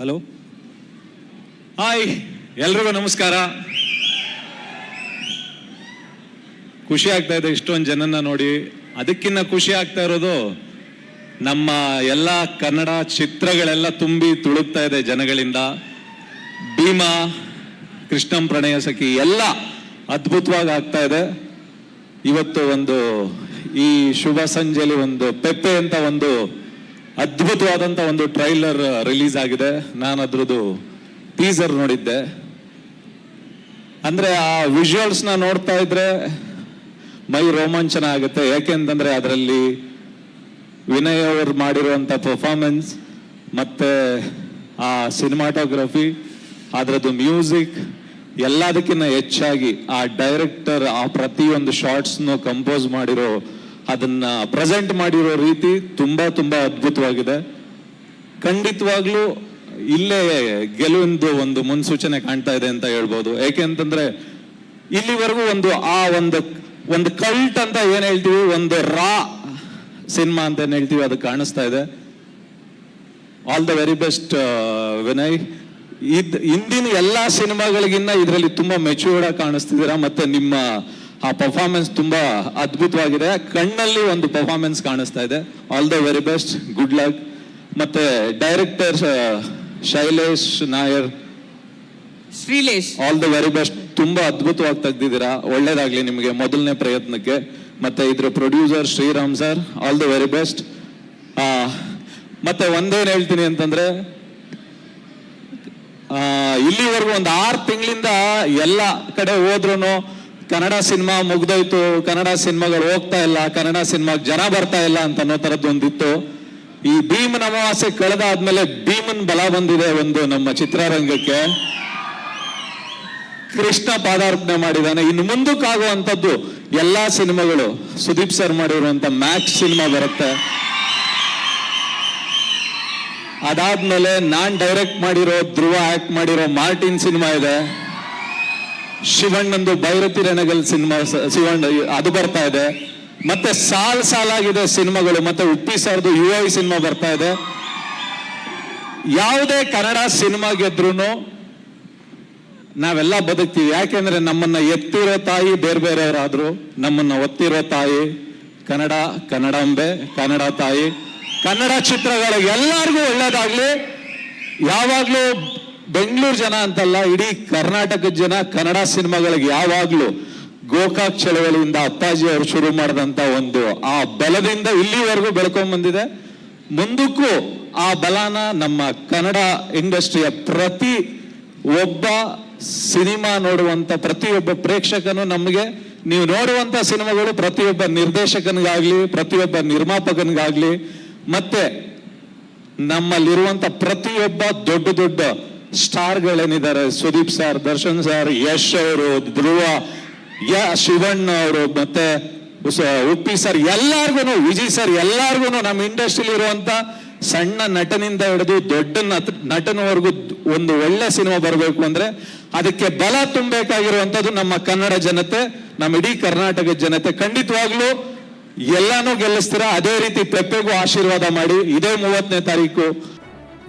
Hello hi ಎಲ್ರಿಗೂ ನಮಸ್ಕಾರ. ಖುಷಿ ಆಗ್ತಾ ಇದೆ ಇಷ್ಟೊಂದು ಜನನ ನೋಡಿ. ಅದಕ್ಕಿಂತ ಖುಷಿ ಆಗ್ತಾ ಇರೋದು ನಮ್ಮ ಎಲ್ಲ ಕನ್ನಡ ಚಿತ್ರಗಳೆಲ್ಲ ತುಂಬಿ ತುಳುಕ್ತಾ ಇದೆ ಜನಗಳಿಂದ. ಭೀಮಾ, ಕೃಷ್ಣಂ ಪ್ರಣಯ ಸಖಿ ಎಲ್ಲ ಅದ್ಭುತವಾಗಿ ಆಗ್ತಾ ಇದೆ. ಇವತ್ತು ಒಂದು ಈ ಶುಭ ಸಂಜೆಲಿ ಒಂದು ಪೆಪ್ಪೆ ಅಂತ ಒಂದು ಅದ್ಭುತವಾದಂತ ಒಂದು ಟ್ರೈಲರ್ ರಿಲೀಸ್ ಆಗಿದೆ. ನಾನು ಅದ್ರದ್ದು ಟೀಸರ್ ನೋಡಿದ್ದೆ. ಅಂದ್ರೆ ಆ ವಿಜುವಲ್ಸ್ನ ನೋಡ್ತಾ ಇದ್ರೆ ಮೈ ರೋಮಾಂಚನ ಆಗುತ್ತೆ. ಯಾಕೆಂತಂದ್ರೆ ಅದರಲ್ಲಿ ವಿನಯ್ ಅವರು ಮಾಡಿರುವಂತ ಪರ್ಫಾರ್ಮೆನ್ಸ್ ಮತ್ತೆ ಆ ಸಿನಿಮಾಟೋಗ್ರಫಿ ಅದರದ್ದು ಮ್ಯೂಸಿಕ್ ಎಲ್ಲದಕ್ಕಿಂತ ಹೆಚ್ಚಾಗಿ ಆ ಡೈರೆಕ್ಟರ್ ಆ ಪ್ರತಿಯೊಂದು ಶಾರ್ಟ್ಸ್ನು ಕಂಪೋಸ್ ಮಾಡಿರೋ ಅದನ್ನ ಪ್ರೆಸೆಂಟ್ ಮಾಡಿರೋ ರೀತಿ ತುಂಬಾ ತುಂಬಾ ಅದ್ಭುತವಾಗಿದೆ. ಖಂಡಿತವಾಗ್ಲೂ ಇಲ್ಲೇ ಗೆಲುವಿಂದು ಒಂದು ಮುನ್ಸೂಚನೆ ಕಾಣ್ತಾ ಇದೆ ಅಂತ ಹೇಳ್ಬೋದು. ಏಕೆಂತಂದ್ರೆ ಇಲ್ಲಿವರೆಗೂ ಒಂದು ಆ ಒಂದು ಒಂದು ಕಲ್ಟ್ ಅಂತ ಏನ್ ಹೇಳ್ತೀವಿ? ಒಂದು ರಾ ಸಿನಿಮಾ ಅಂತ ಏನ್ ಹೇಳ್ತೀವಿ? ಅದು ಕಾಣಿಸ್ತಾ ಇದೆ. All the very best Vinay. ಇದ್ ಹಿಂದಿನ ಎಲ್ಲಾ ಸಿನಿಮಾಗಳಿಗಿನ್ನ ಇದರಲ್ಲಿ ತುಂಬಾ ಮೆಚೂರ್ಡ್ ಆಗಿ ಕಾಣಿಸ್ತಿದ್ದೀರಾ? ಮತ್ತೆ ನಿಮ್ಮ ಆ ಪರ್ಫಾರ್ಮೆನ್ಸ್ ತುಂಬಾ ಅದ್ಭುತವಾಗಿದೆ. ಕಣ್ಣಲ್ಲಿ ಒಂದು ಪರ್ಫಾರ್ಮೆನ್ಸ್ ಕಾಣಿಸ್ತಾ ಇದೆ. All the very best good luck ಮತ್ತೆ director Shailesh Nair. Shrilesh. All the very best ತುಂಬಾ ಅದ್ಭುತವಾಗಿ ತೆಗ್ದಿದ್ದೀರಾ. ಒಳ್ಳೇದಾಗ್ಲಿ ನಿಮಗೆ ಮೊದಲನೇ ಪ್ರಯತ್ನಕ್ಕೆ. ಮತ್ತೆ ಇದ್ರ producer Sriram sir all the very best ಮತ್ತೆ ಒಂದೇನು ಹೇಳ್ತೀನಿ ಅಂತಂದ್ರೆ ಇಲ್ಲಿವರೆಗೂ ಒಂದು ಆರು ತಿಂಗಳಿಂದ ಎಲ್ಲ ಕಡೆ ಹೋದ್ರು ಕನ್ನಡ ಸಿನಿಮಾ ಮುಗ್ದೋಯ್ತು, ಕನ್ನಡ ಸಿನಿಮಾಗಳು ಹೋಗ್ತಾ ಇಲ್ಲ, ಕನ್ನಡ ಸಿನಿಮಾಗೆ ಜನ ಬರ್ತಾ ಇಲ್ಲ ಅಂತ ಅನ್ನೋ ತರದ್ದು ಒಂದಿತ್ತು. ಈ ಭೀಮನ ಅಮಾವಾಸ್ಯೆ ಕಳೆದಾದ್ಮೇಲೆ ಭೀಮನ್ ಬಲ ಬಂದಿದೆ ಒಂದು ನಮ್ಮ ಚಿತ್ರರಂಗಕ್ಕೆ. ಕೃಷ್ಣ ಪಾದಾರ್ಪಣೆ ಮಾಡಿದಾನೆ ಇನ್ನು ಮುಂದಕ್ಕಾಗುವಂಥದ್ದು ಎಲ್ಲಾ ಸಿನಿಮಾಗಳು. ಸುದೀಪ್ ಸರ್ ಮಾಡಿರುವಂತ ಮ್ಯಾಕ್ಸ್ ಸಿನಿಮಾ ಬರುತ್ತೆ. ಅದಾದ್ಮೇಲೆ ನಾನ್ ಡೈರೆಕ್ಟ್ ಮಾಡಿರೋ, ಧ್ರುವ ಆಕ್ಟ್ ಮಾಡಿರೋ ಮಾರ್ಟಿನ್ ಸಿನಿಮಾ ಇದೆ. ಶಿವಣ್ಣಂದು ಭೈರತಿ ರಣಗಲ್ ಸಿನಿಮಾ ಶಿವಣ್ಣ ಅದು ಬರ್ತಾ ಇದೆ. ಮತ್ತೆ ಸಾಲ್ ಸಾಲಾಗಿದೆ ಸಿನಿಮಾಗಳು, ಮತ್ತೆ ಉಪ್ಪಿ ಸರ್ದು ಯು ಐ ಸಿನಿಮಾ ಬರ್ತಾ ಇದೆ. ಯಾವುದೇ ಕನ್ನಡ ಸಿನಿಮಾ ಗೆದ್ರು ನಾವೆಲ್ಲ ಬದುಕ್ತೀವಿ. ಯಾಕೆಂದ್ರೆ ನಮ್ಮನ್ನ ಎತ್ತಿರೋ ತಾಯಿ ಬೇರೆ ಬೇರೆಯವರಾದ್ರು, ನಮ್ಮನ್ನ ಒತ್ತಿರೋ ತಾಯಿ ಕನ್ನಡ, ಕನ್ನಡಾಂಬೆ, ಕನ್ನಡ ತಾಯಿ, ಕನ್ನಡ ಚಿತ್ರಗಳಿಗೆ ಎಲ್ಲರಿಗೂ ಒಳ್ಳೇದಾಗ್ಲಿ. ಯಾವಾಗ್ಲೂ ಬೆಂಗಳೂರು ಜನ ಅಂತಲ್ಲ, ಇಡೀ ಕರ್ನಾಟಕದ ಜನ ಕನ್ನಡ ಸಿನಿಮಾಗಳಿಗೆ ಯಾವಾಗಲೂ ಗೋಕಾಕ್ ಚಳವಳಿಯಿಂದ ಅಪ್ಪಾಜಿ ಅವರು ಶುರು ಮಾಡಿದಂತ ಒಂದು ಆ ಬಲದಿಂದ ಇಲ್ಲಿವರೆಗೂ ಬೆಳ್ಕೊಂಡ್ ಬಂದಿದೆ. ಮುಂದಕ್ಕೂ ಆ ಬಲನ ನಮ್ಮ ಕನ್ನಡ ಇಂಡಸ್ಟ್ರಿಯ ಪ್ರತಿ ಒಬ್ಬ ಸಿನಿಮಾ ನೋಡುವಂತ ಪ್ರತಿಯೊಬ್ಬ ಪ್ರೇಕ್ಷಕನು ನಮಗೆ, ನೀವು ನೋಡುವಂತ ಸಿನಿಮಾಗಳು ಪ್ರತಿಯೊಬ್ಬ ನಿರ್ದೇಶಕನಿಗಾಗ್ಲಿ, ಪ್ರತಿಯೊಬ್ಬ ನಿರ್ಮಾಪಕನಿಗಾಗ್ಲಿ, ಮತ್ತೆ ನಮ್ಮಲ್ಲಿರುವಂತ ಪ್ರತಿಯೊಬ್ಬ ದೊಡ್ಡ ದೊಡ್ಡ ಸ್ಟಾರ್ಗಳೇನಿದ್ದಾರೆ? ಸುದೀಪ್ ಸರ್, ದರ್ಶನ್ ಸರ್, ಯಶ್ ಅವರು, ಧ್ರುವ, ಯ, ಶಿವಣ್ಣ ಅವರು, ಮತ್ತೆ ಉಪ್ಪಿ ಸರ್ ಎಲ್ಲಾರ್ಗು ವಿಜಯ್ ಸರ್ ಎಲ್ಲಾರ್ಗು ನಮ್ಮ ಇಂಡಸ್ಟ್ರಿಲಿ ಇರುವಂತ ಸಣ್ಣ ನಟನಿಂದ ಹಿಡಿದು ದೊಡ್ಡ ನಟ, ನಟನವರೆಗೂ ಒಂದು ಒಳ್ಳೆ ಸಿನಿಮಾ ಬರಬೇಕು ಅಂದ್ರೆ ಅದಕ್ಕೆ ಬಲ ತುಂಬಬೇಕಾಗಿರುವಂತದ್ದು ನಮ್ಮ ಕನ್ನಡ ಜನತೆ, ನಮ್ಮ ಇಡೀ ಕರ್ನಾಟಕದ ಜನತೆ. ಖಂಡಿತವಾಗ್ಲೂ ಎಲ್ಲಾನು ಗೆಲ್ಲಿಸ್ತೀರಾ? ಅದೇ ರೀತಿ ಪೆಪ್ಪೆಗೂ ಆಶೀರ್ವಾದ ಮಾಡಿ. ಇದೇ ಮೂವತ್ತನೇ ತಾರೀಕು